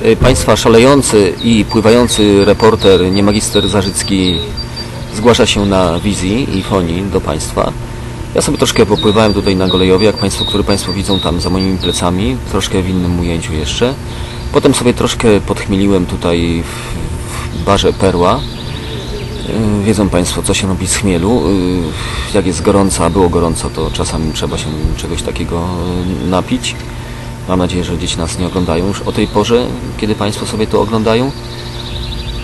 Y, Państwa szalejący i pływający reporter, nie magister Zarzycki, zgłasza się na wizji i fonii do Państwa. Ja sobie troszkę popływałem tutaj na Golejowie, jak Państwo, który Państwo widzą tam za moimi plecami, troszkę w innym ujęciu jeszcze. Potem sobie troszkę podchmieliłem tutaj w, barze Perła. Y, Wiedzą Państwo, co się robi z chmielu. Y, Jak jest gorąco, a było gorąco, to czasami trzeba się czegoś takiego napić. Mam nadzieję, że dzieci nas nie oglądają już o tej porze, kiedy Państwo sobie to oglądają.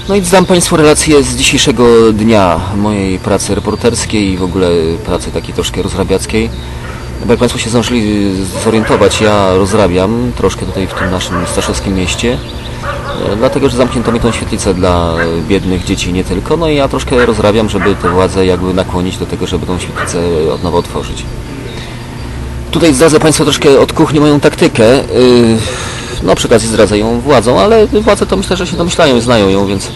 No i zdam Państwu relację z dzisiejszego dnia mojej pracy reporterskiej i w ogóle pracy takiej troszkę rozrabiackiej. Bo jak Państwo się zdążyli zorientować, ja rozrabiam troszkę tutaj w tym naszym staszowskim mieście. E, Dlatego, że zamknięto mi tą świetlicę dla biednych dzieci nie tylko. No i ja troszkę rozrabiam, żeby te władze jakby nakłonić do tego, żeby tą świetlicę od nowa otworzyć. Tutaj zdradzę Państwu troszkę od kuchni moją taktykę. Yy, No przy okazji zdradzę ją władzom, ale władze to myślę, że się domyślają i znają ją, więc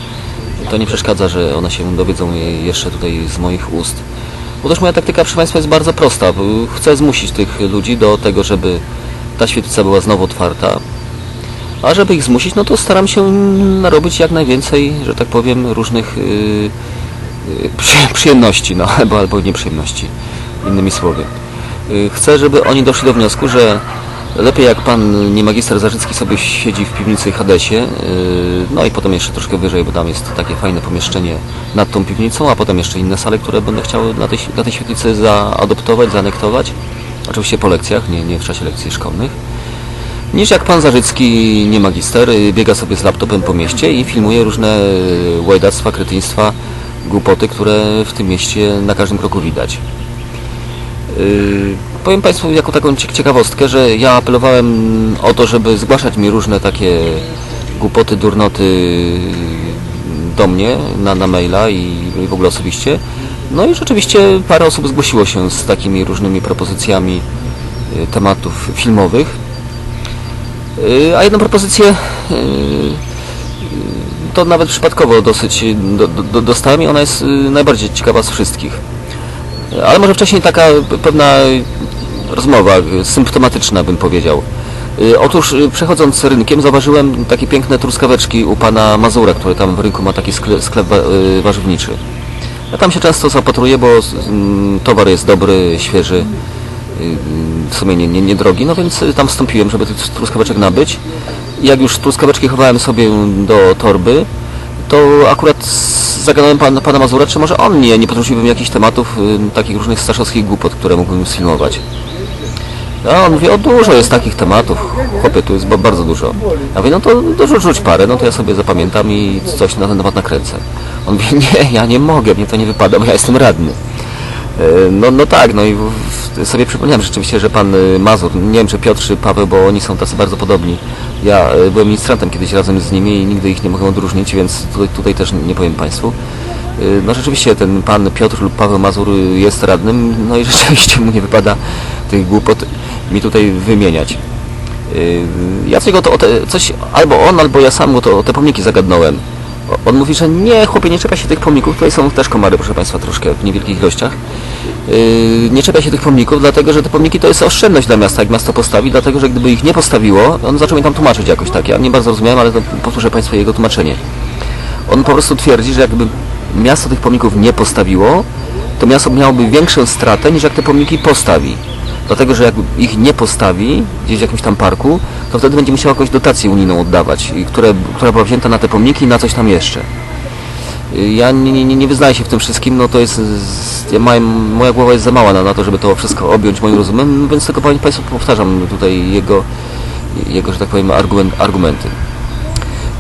to nie przeszkadza, że one się dowiedzą jeszcze tutaj z moich ust. Bo też moja taktyka, proszę Państwa, jest bardzo prosta. Chcę zmusić tych ludzi do tego, żeby ta świetlica była znowu otwarta. A żeby ich zmusić, no to staram się narobić jak najwięcej, że tak powiem, różnych yy, przy- przyjemności, no albo, albo nieprzyjemności, innymi słowy. Yy, Chcę, żeby oni doszli do wniosku, że lepiej jak pan nie magister Zarzycki sobie siedzi w piwnicy Hadesie, yy, no i potem jeszcze troszkę wyżej, bo tam jest takie fajne pomieszczenie nad tą piwnicą, a potem jeszcze inne sale, które będę chciał dla tej, dla tej świetlicy zaadoptować, zaanektować. Oczywiście po lekcjach, nie, nie w czasie lekcji szkolnych niż jak pan Zarzycki, nie magister, y, biega sobie z laptopem po mieście i filmuje różne y, łajdactwa, kretyństwa, głupoty, które w tym mieście na każdym kroku widać. Yy, Powiem Państwu jako taką cie- ciekawostkę, że ja apelowałem o to, żeby zgłaszać mi różne takie głupoty, durnoty do mnie na, na maila i, i w ogóle osobiście. No i rzeczywiście parę osób zgłosiło się z takimi różnymi propozycjami y, tematów filmowych. Y, A jedną propozycję y, y, to nawet przypadkowo dosyć do, do, dostałem i ona jest y, najbardziej ciekawa z wszystkich. Ale może wcześniej taka pewna rozmowa y, symptomatyczna bym powiedział. Y, Otóż y, przechodząc rynkiem zauważyłem takie piękne truskaweczki u pana Mazura, który tam w rynku ma taki sklep, sklep wa- warzywniczy. Ja tam się często zapatruję, bo mm, towar jest dobry, świeży, w sumie nie, nie, niedrogi, no więc tam wstąpiłem, żeby tych truskaweczek nabyć. Jak już truskaweczki chowałem sobie do torby, to akurat zagadałem pana, pana Mazura, czy może on nie, nie podrzuciłbym jakichś tematów y, takich różnych staszowskich głupot, które mógłbym sfilmować. A on mówi, o dużo jest takich tematów, chłopie, tu jest ba- bardzo dużo. Ja mówię, no to, to rzuć, rzuć parę, no to ja sobie zapamiętam i coś na ten temat nakręcę. On mówi, nie, ja nie mogę, mnie to nie wypada, bo ja jestem radny. E, No, no tak, no i sobie przypomniałem rzeczywiście, że pan y, Mazur, nie wiem czy Piotr czy Paweł, bo oni są tacy bardzo podobni. Ja y, byłem ministrantem kiedyś razem z nimi i nigdy ich nie mogę odróżnić, więc tutaj, tutaj też nie powiem Państwu. Y, No rzeczywiście ten pan Piotr lub Paweł Mazur y, jest radnym, no i rzeczywiście mu nie wypada tych głupot mi tutaj wymieniać. Ja tego to o te, coś, albo on, albo ja sam go to te pomniki zagadnąłem. On mówi, że nie, chłopie, nie czepia się tych pomników. Tutaj są też komary, proszę Państwa, troszkę w niewielkich ilościach. Yy, nie czepia się tych pomników, dlatego że te pomniki to jest oszczędność dla miasta, jak miasto postawi, dlatego że gdyby ich nie postawiło, on zaczął mi tam tłumaczyć jakoś tak. Ja nie bardzo rozumiałem, ale to powtórzę Państwu jego tłumaczenie. On po prostu twierdzi, że jakby miasto tych pomników nie postawiło, to miasto miałoby większą stratę niż jak te pomniki postawi. Dlatego, że jak ich nie postawi gdzieś w jakimś tam parku, to wtedy będzie musiał jakąś dotację unijną oddawać, które, która była wzięta na te pomniki i na coś tam jeszcze. Y, Ja nie, nie, nie- wyznaję się w tym wszystkim, no to jest, ja mam, moja głowa jest za mała na, na to, żeby to wszystko objąć moim rozumem, więc tylko Państwu powtarzam tutaj jego, jego że tak powiem, argument, argumenty.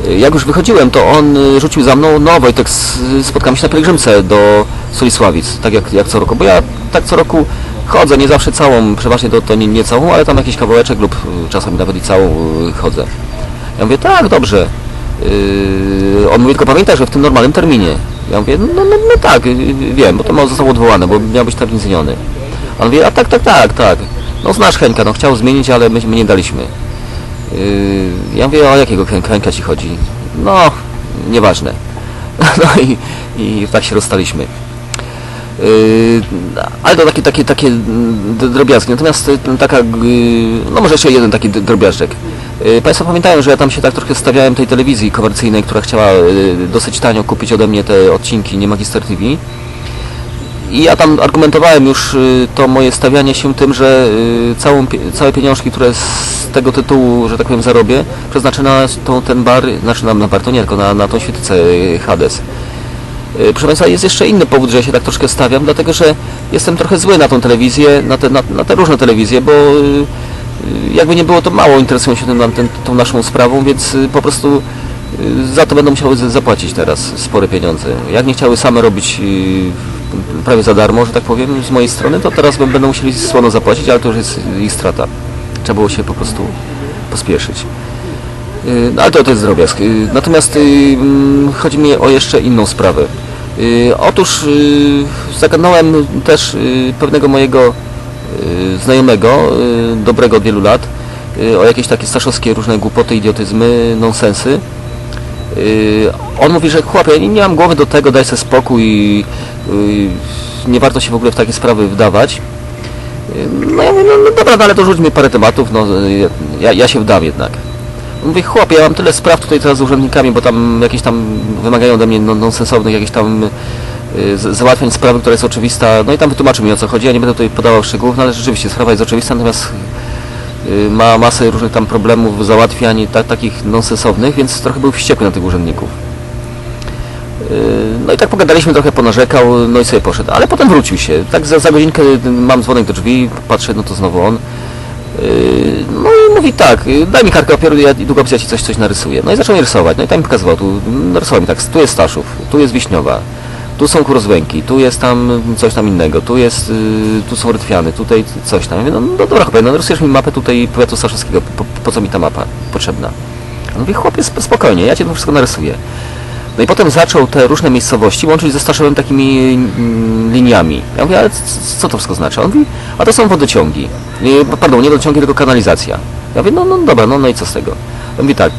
Y, Jak już wychodziłem, to on y, rzucił za mną, no Wojtek, spotkamy się na pielgrzymce do Solisławic, tak jak, jak co roku, bo ja tak co roku chodzę, nie zawsze całą, przeważnie to, to nie, nie całą, ale tam jakiś kawałeczek lub y, czasami nawet i całą y, chodzę. Ja mówię, tak, dobrze. Yy, on mówi, tylko pamiętaj, że w tym normalnym terminie. Ja mówię, no, no, no tak, yy, wiem, bo to zostało odwołane, bo miał być termin zmieniony. On mówi, a tak, tak, tak, tak. No znasz Henka, no chciał zmienić, ale my, my nie daliśmy. Yy, ja mówię, o jakiego Hen- Henka ci chodzi? No, nieważne. No i, i tak się rozstaliśmy. Yy, ale to takie, takie, takie mm, d- drobiazgi. Natomiast y, taka, no może jeszcze jeden taki drobiażdżek. Y, Państwo pamiętają, że ja tam się tak trochę stawiałem tej telewizji komercyjnej, która chciała y, dosyć tanio kupić ode mnie te odcinki Nie Magister TV. I ja tam argumentowałem już to moje stawianie się tym, że całą, całe pieniążki, które z tego tytułu, że tak powiem, zarobię, przeznaczę na tą, ten bar, znaczy na, na bar, to nie, tylko na, na tą świetlicę Hades. Y, Proszę Państwa, jest jeszcze inny powód, że ja się tak troszkę stawiam, dlatego że jestem trochę zły na tą telewizję, na te, na, na te różne telewizje, bo y, jakby nie było, to mało interesują się tym, ten, tą naszą sprawą, więc y, po prostu za to będą musiały zapłacić teraz spore pieniądze. Jak nie chciały same robić prawie za darmo, że tak powiem, z mojej strony, to teraz będą musieli słono zapłacić, ale to już jest ich strata. Trzeba było się po prostu pospieszyć. Y, No ale to, to jest drobiazg. Y, Natomiast y, mm, chodzi mi o jeszcze inną sprawę. Otóż zagadnąłem też pewnego mojego znajomego, dobrego od wielu lat, o jakieś takie staszowskie różne głupoty, idiotyzmy, nonsensy. On mówi, że chłopie, nie, mam głowy do tego, daj sobie spokój, nie warto się w ogóle w takie sprawy wdawać. No ja mówię, no, no dobra, no, ale to rzuć mi parę tematów, no ja, ja się wdam jednak. On mówi, chłopie, ja mam tyle spraw tutaj teraz z urzędnikami, bo tam jakieś tam wymagają ode mnie non- nonsensownych jakichś tam y, załatwień sprawy, która jest oczywista, no i tam wytłumaczył mi o co chodzi, ja nie będę tutaj podawał szczegółów, no ale rzeczywiście sprawa jest oczywista, natomiast y, ma masę różnych tam problemów, załatwiań ta, takich nonsensownych, więc trochę był wściekły na tych urzędników. Yy, No i tak pogadaliśmy, trochę ponarzekał, no i sobie poszedł. Ale potem wrócił się. Tak za, za godzinkę y, mam dzwonek do drzwi, patrzę, no to znowu on. Yy, No i mówi tak, daj mi kartkę papieru ja, i długopis, ja ci coś, coś narysuję. No i zaczął mi rysować. No i tam mi pokazywał, tu narysował mi tak, tu jest Staszów, tu jest Wiśniowa, tu są kurozwęki, tu jest tam coś tam innego, tu jest, y, tu są rytwiany, tutaj coś tam. Ja mówię, no, no dobra, chłopie, no narysujesz mi mapę tutaj powiatu staszowskiego, po, po co mi ta mapa potrzebna? On mówi, chłopie, sp- spokojnie, ja ci to wszystko narysuję. No i potem zaczął te różne miejscowości łączyć ze Staszowem takimi mm, liniami. Ja mówię, ale co to wszystko znaczy? On mówi, a to są wodociągi. Pardon, nie wodociągi, tylko kanalizacja. Ja mówię, no, no dobra, no, no i co z tego? On mówi tak,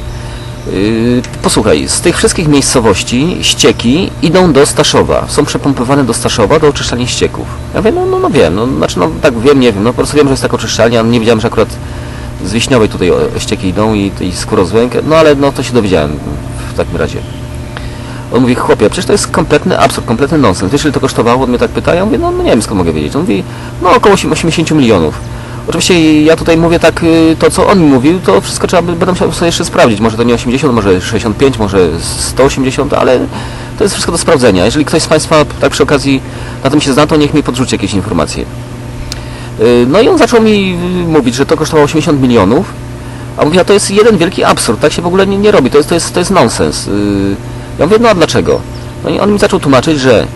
yy, posłuchaj, z tych wszystkich miejscowości ścieki idą do Staszowa. Są przepompowane do Staszowa do oczyszczalni ścieków. Ja mówię, no, no, no wiem, no, znaczy no tak wiem, nie wiem, no po prostu wiem, że jest taka oczyszczalnia, nie wiedziałem, że akurat z Wiśniowej tutaj ścieki idą i, i z Kurozłęk, no ale no to się dowiedziałem w takim razie. On mówi, chłopie, przecież to jest kompletny absurd, kompletny nonsens. Wiesz, ile to kosztowało? On mnie tak pyta. Ja mówię, no, no nie wiem, skąd mogę wiedzieć. On mówi, no około 80 milionów. Oczywiście ja tutaj mówię tak, y, to co on mówił, to wszystko trzeba będę musiał sobie jeszcze sprawdzić. Może to nie 80, może 65, może 180, ale to jest wszystko do sprawdzenia. Jeżeli ktoś z Państwa tak przy okazji na tym się zna, to niech mi podrzuci jakieś informacje. Y, No i on zaczął mi y, mówić, że to kosztowało 80 milionów, a mówię, a to jest jeden wielki absurd, tak się w ogóle nie, nie robi, to jest, to jest, to jest nonsens. Ja mówię, no a dlaczego? No i on mi zaczął tłumaczyć, że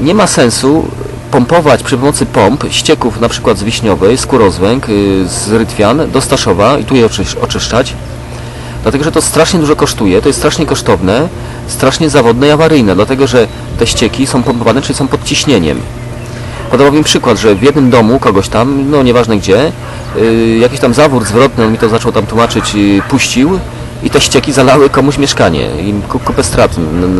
nie ma sensu pompować przy pomocy pomp ścieków na przykład z Wiśniowej, z Kurozłęk, yy, z Rytwian do Staszowa i tu je oczysz- oczyszczać, dlatego że to strasznie dużo kosztuje, to jest strasznie kosztowne, strasznie zawodne i awaryjne, dlatego że te ścieki są pompowane, czyli są pod ciśnieniem. Podawał mi przykład, że w jednym domu kogoś tam, no nieważne gdzie, yy, jakiś tam zawór zwrotny, on mi to zaczął tam tłumaczyć, yy, puścił i te ścieki zalały komuś mieszkanie i ku- kupę strat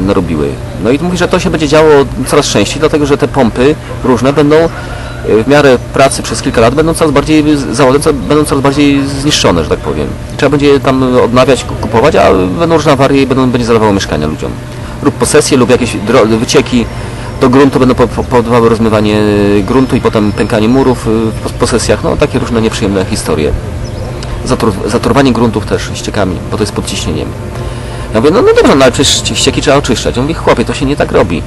narobiły. No i mówi, że to się będzie działo coraz częściej, dlatego że te pompy różne będą yy, w miarę pracy przez kilka lat będą coraz bardziej zawodem, co- będą coraz bardziej zniszczone, że tak powiem. Trzeba będzie tam odnawiać, ku- kupować, a będą różne awarie i będą, będzie zalewało mieszkania ludziom. Lub posesje, lub jakieś wycieki do gruntu będą po- po- powodowały rozmywanie gruntu i potem pękanie murów y, w pos- posesjach, no takie różne nieprzyjemne historie. Zatur, zatruwanie gruntów też ściekami, bo to jest pod ciśnieniem. Ja mówię, no, no dobra, no ale przecież ci- ścieki trzeba oczyszczać. On mówi, chłopie, to się nie tak robi.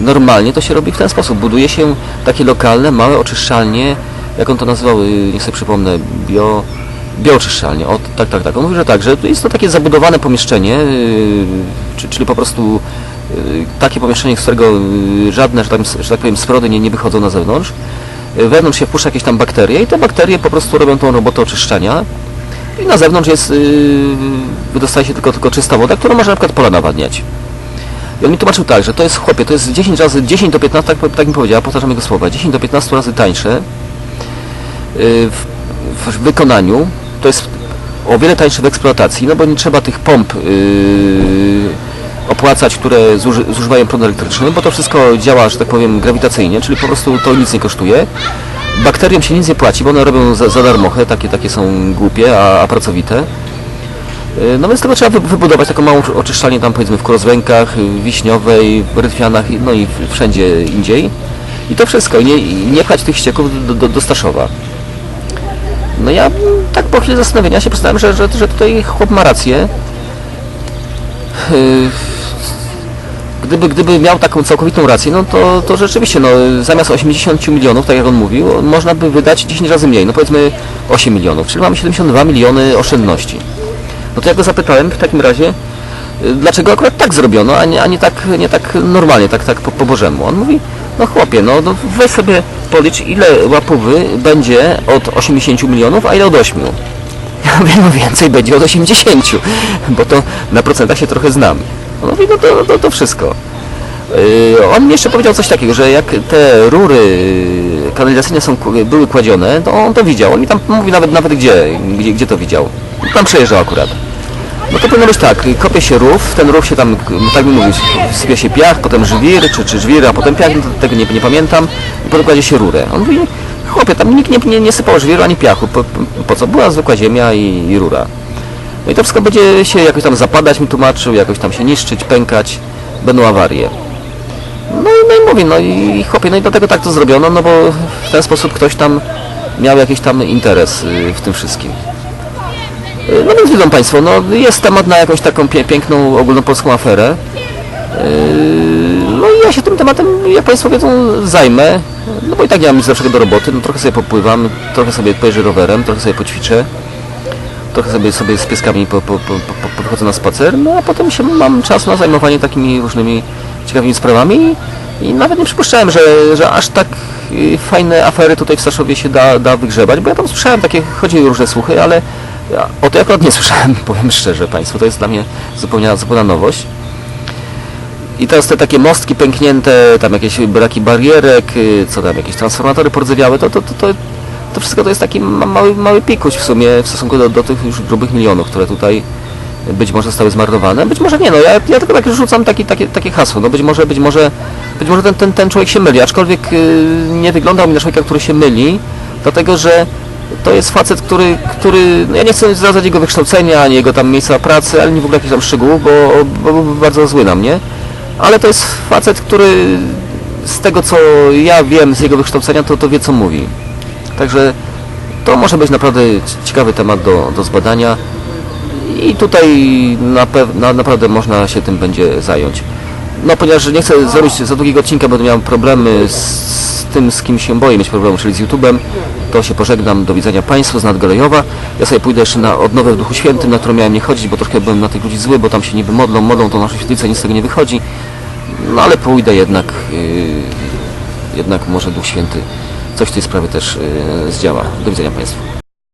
Normalnie to się robi w ten sposób. Buduje się takie lokalne, małe oczyszczalnie, jak on to nazywał, y, niech sobie przypomnę, bio... Bioczyszczalnie, o tak, tak, tak. On mówi, że tak, że jest to takie zabudowane pomieszczenie, yy, czy- czyli po prostu yy, takie pomieszczenie, z którego yy, żadne, że tak, że tak powiem, sprody nie, nie wychodzą na zewnątrz. Yy, Wewnątrz się wpuszcza jakieś tam bakterie i te bakterie po prostu robią tą robotę oczyszczania. I na zewnątrz jest, yy, wydostaje się tylko, tylko czysta woda, która może na przykład pola nawadniać. I on mi tłumaczył tak, że to jest chłopie, to jest 10 razy, 10 do 15, tak, tak mi powiedziała, powtarzam jego słowa, 10 do 15 razy tańsze yy, w, w wykonaniu, to jest o wiele tańsze w eksploatacji, no bo nie trzeba tych pomp yy, opłacać, które zuży, zużywają prąd elektryczny, bo to wszystko działa, że tak powiem, grawitacyjnie, czyli po prostu to nic nie kosztuje. Bakteriom się nic nie płaci, bo one robią za, za darmochę, takie, takie są głupie, a, a pracowite. Y, No więc tego trzeba wy- wybudować taką małą oczyszczalnię tam powiedzmy w Krozwękach, y, Wiśniowej, Rytwianach, no i wszędzie indziej. I to wszystko, i nie, nie pchać tych ścieków do, do, do Staszowa. No ja tak po chwili zastanowienia się przyznałem, że, że, że tutaj chłop ma rację. Yy, Gdyby, gdyby miał taką całkowitą rację, no to, to rzeczywiście, no, zamiast 80 milionów, tak jak on mówił, można by wydać 10 razy mniej, no powiedzmy 8 milionów, czyli mamy 72 miliony oszczędności. No to ja go zapytałem w takim razie, y, dlaczego akurat tak zrobiono, a nie, a nie, tak, nie tak normalnie, tak, tak po, po Bożemu. On mówi, no chłopie, no, no weź sobie policz, ile łapówy będzie od 80 milionów, a ile od 8. Ja mówię, no więcej będzie od 80, bo to na procentach się trochę znam. On mówi, no to, to, to wszystko. Yy, on mi jeszcze powiedział coś takiego, że jak te rury kanalizacyjne są, były kładzione, to on to widział. On mi tam mówi nawet, nawet gdzie, gdzie, gdzie to widział. Tam przejeżdżał akurat. No to powinno być tak, kopie się rów, ten rów się tam, tak mi mówisz, sypie się piach, potem żwir, czy, czy żwir, a potem piach, no tego nie, nie pamiętam, i potem kładzie się rurę. On mówi, chłopie, tam nikt nie, nie, nie sypał żwiru ani piachu, po, po co? Była zwykła ziemia i, i rura. No i to wszystko będzie się jakoś tam zapadać, mi tłumaczył, jakoś tam się niszczyć, pękać, będą awarie. No i, no i mówię, no i chłopie, no i dlatego tak to zrobiono, no bo w ten sposób ktoś tam miał jakiś tam interes y, w tym wszystkim. Y, No więc widzą Państwo, no jest temat na jakąś taką pie piękną ogólnopolską aferę. Yy, No i ja się tym tematem, jak Państwo wiedzą, zajmę. No bo i tak nie mam nic lepszego do roboty. No trochę sobie popływam, trochę sobie pojeżdżę rowerem, trochę sobie poćwiczę. Trochę sobie, sobie z pieskami po, po, po, po, po- wychodzę na spacer, no a potem się mam czas na zajmowanie takimi różnymi ciekawymi sprawami i nawet nie przypuszczałem, że, że aż tak y, fajne afery tutaj w Staszowie się da, da wygrzebać, bo ja tam słyszałem takie, chodziły różne słuchy, ale ja o to akurat nie słyszałem, powiem szczerze Państwu, to jest dla mnie zupełnie, zupełna nowość. I teraz te takie mostki pęknięte, tam jakieś braki barierek, y, co tam, jakieś transformatory pordzewiałe, to, to, to, to, to wszystko to jest taki ma- mały, mały pikuś w sumie w stosunku do, do tych już grubych milionów, które tutaj być może zostały zmarnowane, być może nie, no ja, ja tylko tak rzucam taki, takie, takie hasło, no być może, być może, być może ten, ten, ten człowiek się myli, aczkolwiek y, nie wyglądał mi na człowieka, który się myli, dlatego że to jest facet, który, który no ja nie chcę zdradzać jego wykształcenia, ani jego tam miejsca pracy, ale nie w ogóle jakichś tam szczegółów, bo, bo byłby bardzo zły na mnie, ale to jest facet, który z tego co ja wiem z jego wykształcenia, to, to wie co mówi. Także to może być naprawdę ciekawy temat do, do zbadania i tutaj na na, naprawdę można się tym będzie zająć. No ponieważ nie chcę zrobić za długiego odcinka, bo miałem problemy z, z tym, z kim się boję mieć problemu, czyli z YouTube'em, to się pożegnam. Do widzenia Państwu z Nadgalejowa. Ja sobie pójdę jeszcze na odnowę w Duchu Świętym, na którą miałem nie chodzić, bo troszkę byłem na tych ludzi zły, bo tam się niby modlą, modlą tą naszą świetlicę, nic z tego nie wychodzi. No ale pójdę jednak, yy, jednak może Duch Święty coś w tej sprawie też yy, zdziała. Do widzenia Państwu.